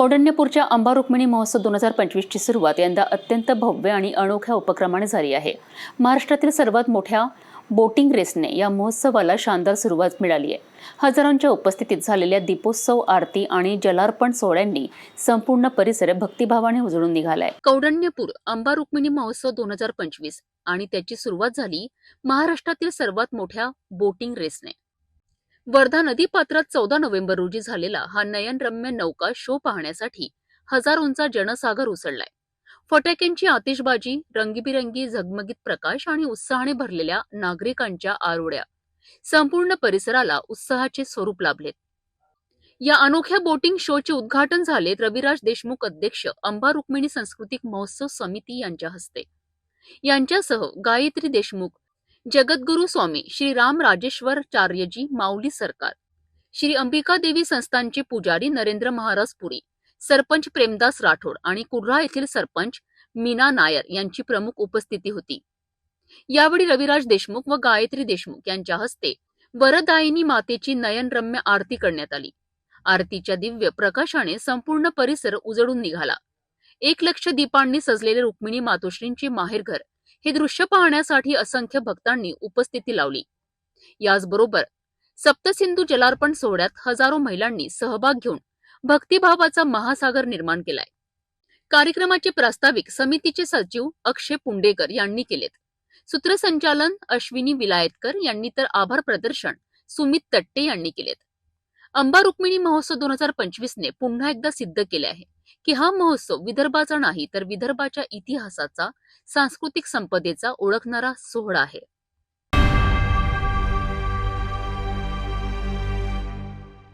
कौंडण्यपूरच्या अंबा रुक्मिणी महोत्सव दोन हजार पंचवीसची सुरुवात यंदा अत्यंत भव्य आणि अनोख्या उपक्रमाने झाली आहे. महाराष्ट्रातील सर्वात मोठ्या बोटिंग रेसने या महोत्सवाला शानदार सुरुवात मिळाली आहे. हजारांच्या उपस्थितीत झालेल्या दीपोत्सव आरती आणि जलार्पण सोहळ्यांनी संपूर्ण परिसर भक्तिभावाने उजळून निघालाय. कौडण्यपूर अंबा रुक्मिणी महोत्सव दोन हजार पंचवीस आणि त्याची सुरुवात झाली महाराष्ट्रातील सर्वात मोठ्या बोटिंग रेसने. वर्धा नदीपात्रात चौदा नोव्हेंबर रोजी झालेला हा नयनरम्य नौका शो पाहण्यासाठी हजारोंचा जनसागर उसळलाय. फटाक्यांची आतिषबाजी रंगीबिरंगी झगमगीत प्रकाश आणि उत्साहाने भरलेल्या नागरिकांच्या आरोड्या संपूर्ण परिसराला उत्साहाचे स्वरूप लाभलेत. या अनोख्या बोटिंग शोचे उद्घाटन झाले रविराज देशमुख अध्यक्ष अंबा रुक्मिणी सांस्कृतिक महोत्सव समिती यांच्या हस्ते. यांच्यासह गायत्री देशमुख जगद्गुरु स्वामी श्री राम राजेश्वरचार्यजी माऊली सरकार. श्री अंबिका देवी संस्थानचे पुजारी नरेंद्र महाराज पुरी सरपंच प्रेमदास राठोड आणि कुर्रा येथील सरपंच मीना नायर यांची प्रमुख उपस्थिती होती. यावेळी रविराज देशमुख व गायत्री देशमुख यांच्या हस्ते वरदायिनी मातेची नयनरम्य आरती करण्यात आली. आरतीच्या दिव्य प्रकाशाने संपूर्ण परिसर उजळून निघाला. एक लक्ष दीपांनी सजलेले रुक्मिणी मातोश्रींचे माहेरघर हे दृश्य पाहण्यासाठी असंख्य भक्तांनी उपस्थिती लावली. याचबरोबर सप्तसिंधू जलार्पण सोहळ्यात हजारो महिलांनी सहभाग घेऊन भक्तिभावाचा महासागर निर्माण केलाय. कार्यक्रमाचे प्रास्ताविक समितीचे सचिव अक्षय पुंडेकर यांनी केलेत. सूत्रसंचालन अश्विनी विलायतकर यांनी तर आभार प्रदर्शन सुमित तट्टे यांनी केलेत. अंबा रुक्मिणी महोत्सव दोन हजार पंचवीसने पुन्हा एकदा सिद्ध केले आहे. की हा महोत्सव विदर्भाचा नाही तर विदर्भाच्या इतिहासाचा सांस्कृतिक संपदेचा ओळखणारा सोहळा आहे.